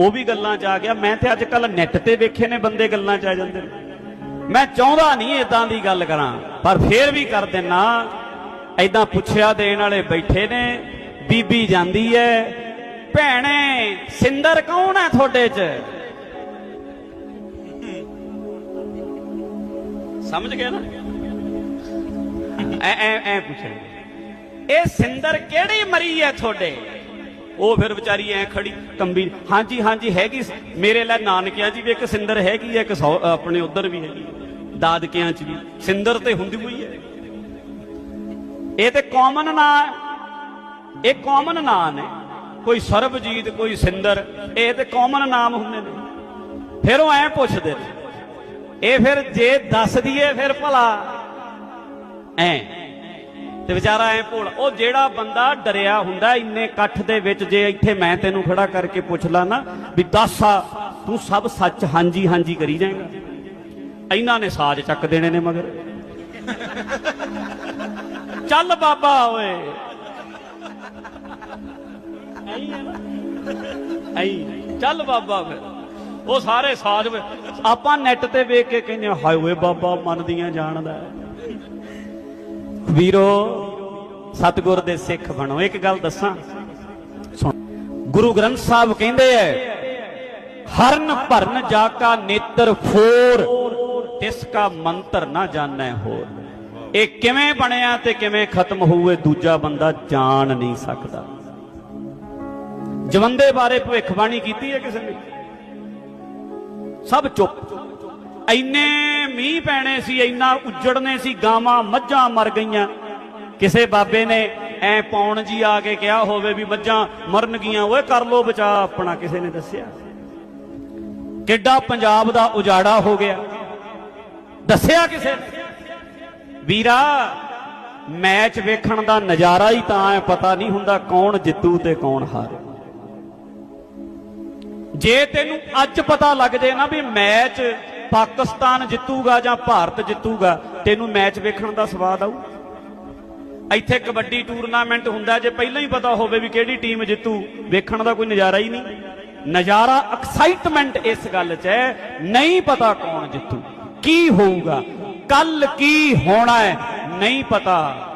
ਉਹ ਵੀ ਗੱਲਾਂ 'ਚ ਆ ਗਿਆ। ਮੈਂ ਤੇ ਅੱਜ ਕੱਲ ਨੈਟ ਤੇ ਵੇਖੇ ਨੇ ਬੰਦੇ ਗੱਲਾਂ 'ਚ ਆ ਜਾਂਦੇ ਨੇ। ਮੈਂ ਚਾਹੁੰਦਾ ਨਹੀਂ ਇਦਾਂ ਦੀ ਗੱਲ ਕਰਾਂ, ਪਰ ਫੇਰ ਵੀ ਕਰ ਦਿੰਨਾ। ਐਦਾਂ ਪੁੱਛਿਆ ਦੇਣ ਵਾਲੇ ਬੈਠੇ ਨੇ, ਬੀਬੀ ਜਾਂਦੀ ਐ, ਭੈਣੇ, ਸਿੰਦਰ ਕੌਣ ਹੈ ਤੁਹਾਡੇ 'ਚ? ਸਮਝ ਗਏ ਨਾ? ਐ ਐ ਐ ਪੁੱਛਣ ਇਹ ਸਿੰਦਰ ਕਿਹੜੀ ਮਰੀ ਐ ਤੁਹਾਡੇ? ਉਹ ਫਿਰ ਵਿਚਾਰੀ ਐ ਖੜੀ, ਕੰਬੀ, ਹਾਂਜੀ ਹਾਂਜੀ, ਹੈਗੀ ਮੇਰੇ ਲੈ ਨਾਨਕਿਆਂ 'ਚ ਵੀ ਇੱਕ ਸਿੰਦਰ ਹੈਗੀ ਐ, ਇੱਕ ਸੌ- ਆਪਣੇ ਉਧਰ ਵੀ ਹੈਗੀ ਦਾਦਕਿਆਂ 'ਚ ਵੀ। ਸਿੰਦਰ ਤੇ ਹੁੰਦੀ ਹੋਈ ਐ। ਇਹ ਤੇ ਕਾਮਨ ਨਾਂ ਇਹ ਕਾਮਨ ਨਾਂ ਨੇ। ਕੋਈ ਸਰਬਜੀਤ, ਕੋਈ ਸਿੰਦਰ, ਇਹ ਤੇ ਕਾਮਨ ਨਾਮ ਹੁੰਦੇ ਨੇ। ਫਿਰ ਉਹ ਐ ਪੁੱਛਦੇ ਨੇ। ਇਹ ਫਿਰ ਜੇ ਦੱਸ ਦਈਏ ਫਿਰ ਭਲਾ ਐ। ਤੇ ਵਿਚਾਰਾ ਐ ਭੋਲ, ਉਹ ਜਿਹੜਾ ਬੰਦਾ ਡਰਿਆ ਹੁੰਦਾ ਇੰਨੇ ਇਕੱਠ ਦੇ ਵਿੱਚ, ਜੇ ਇੱਥੇ ਮੈਂ ਤੈਨੂੰ ਖੜਾ ਕਰਕੇ ਪੁੱਛ ਲਾਂ ਨਾ ਵੀ ਦੱਸ ਆ ਤੂੰ ਸਭ ਸੱਚ ਹਾਂਜੀ ਹਾਂਜੀ ਕਰੀ ਜਾਏਗਾ। ਇਹਨਾਂ ਨੇ ਸਾਜ ਚੱਕ ਦੇਣੇ ਨੇ ਮਗਰ। ਚੱਲ ਬਾਬਾ ਓਏ। ਐਂ ਚੱਲ ਬਾਬਾ ਫਿਰ। ਉਹ ਸਾਰੇ ਸਾਜ ਆਪਾਂ ਨੈਟ ਤੇ ਵੇਖ ਕੇ ਕਹਿੰਦੇ ਹਾਏ ਓਏ ਬਾਬਾ ਮੰਨਦੀਆਂ ਜਾਣਦਾ ਹੈ। ਵੀਰੋ, ਸਤਿਗੁਰ ਦੇ ਸਿੱਖ ਬਣੋ। ਇੱਕ ਗੱਲ ਦੱਸਾਂ। ਗੁਰੂ ਗ੍ਰੰਥ ਸਾਹਿਬ ਕਹਿੰਦੇ ਐ, ਹਰਨ ਭਰਨ ਜਾ ਕਾ ਨੇਤਰ ਫੋਰ, ਤਿਸ ਕਾ ਮੰਤਰ ਨਾ ਜਾਣੈ ਹੋਰ। ਇਹ ਕਿਵੇਂ ਬਣਿਆ ਤੇ ਕਿਵੇਂ ਖਤਮ ਹੋਊਏ ਦੂਜਾ ਬੰਦਾ ਜਾਣ ਨਹੀਂ ਸਕਦਾ। ਜਵੰਦੇ ਬਾਰੇ ਭਵਿੱਖਬਾਣੀ ਕੀਤੀ ਹੈ ਕਿਸੇ ਨੇ? ਸਭ ਚੁੱਪ। ਐਨੇ ਮੀਂਹ ਪੈਣੇ ਸੀ, ਇੰਨਾ ਉੱਜੜਨੇ ਸੀ, ਗਾਵਾਂ ਮੱਝਾਂ ਮਰ ਗਈਆਂ। ਕਿਸੇ ਬਾਬੇ ਨੇ ਐ ਪੌਣ ਜੀ ਆ ਕੇ ਕਿਹਾ ਹੋਵੇ ਵੀ ਮੱਝਾਂ ਮਰਨ ਗਈਆਂ, ਓਏ ਕਰ ਲੋ ਬਚਾ ਆਪਣਾ ਕਿਸੇ ਨੇ ਦੱਸਿਆ। ਕਿੱਡਾ ਪੰਜਾਬ ਦਾ ਉਜਾੜਾ ਹੋ ਗਿਆ। ਦੱਸਿਆ ਕਿਸੇ ਨੇ? ਵੀਰਾ, ਮੈਚ ਵੇਖਣ ਦਾ ਨਜ਼ਾਰਾ ਹੀ ਤਾਂ ਹੈ ਪਤਾ ਨਹੀਂ ਹੁੰਦਾ ਕੌਣ ਜਿੱਤੂ ਤੇ ਕੌਣ ਹਾਰੇ। ਜੇ ਤੈਨੂੰ ਅੱਜ ਪਤਾ ਲੱਗ ਜੇ ਨਾ ਵੀ ਮੈਚ ਪਾਕਿਸਤਾਨ ਜਿੱਤੂਗਾ ਜਾਂ ਭਾਰਤ ਜਿੱਤੂਗਾ, ਤੈਨੂੰ ਮੈਚ ਵੇਖਣ ਦਾ ਸਵਾਦ ਆਊ? ਇੱਥੇ ਕਬੱਡੀ ਟੂਰਨਾਮੈਂਟ ਹੁੰਦਾ ਜੇ ਪਹਿਲਾਂ ਹੀ ਪਤਾ ਹੋਵੇ ਵੀ ਕਿਹੜੀ ਟੀਮ ਜਿੱਤੂ, ਵੇਖਣ ਦਾ ਕੋਈ ਨਜ਼ਾਰਾ ਹੀ ਨਹੀਂ। ਨਜ਼ਾਰਾ ਐਕਸਾਈਟਮੈਂਟ ਇਸ ਗੱਲ 'ਚ ਹੈ, ਨਹੀਂ ਪਤਾ ਕੌਣ ਜਿੱਤੂ, ਕੀ ਹੋਊਗਾ ਕੱਲ ਕੀ ਹੋਣਾ ਹੈ, ਨਹੀਂ ਪਤਾ।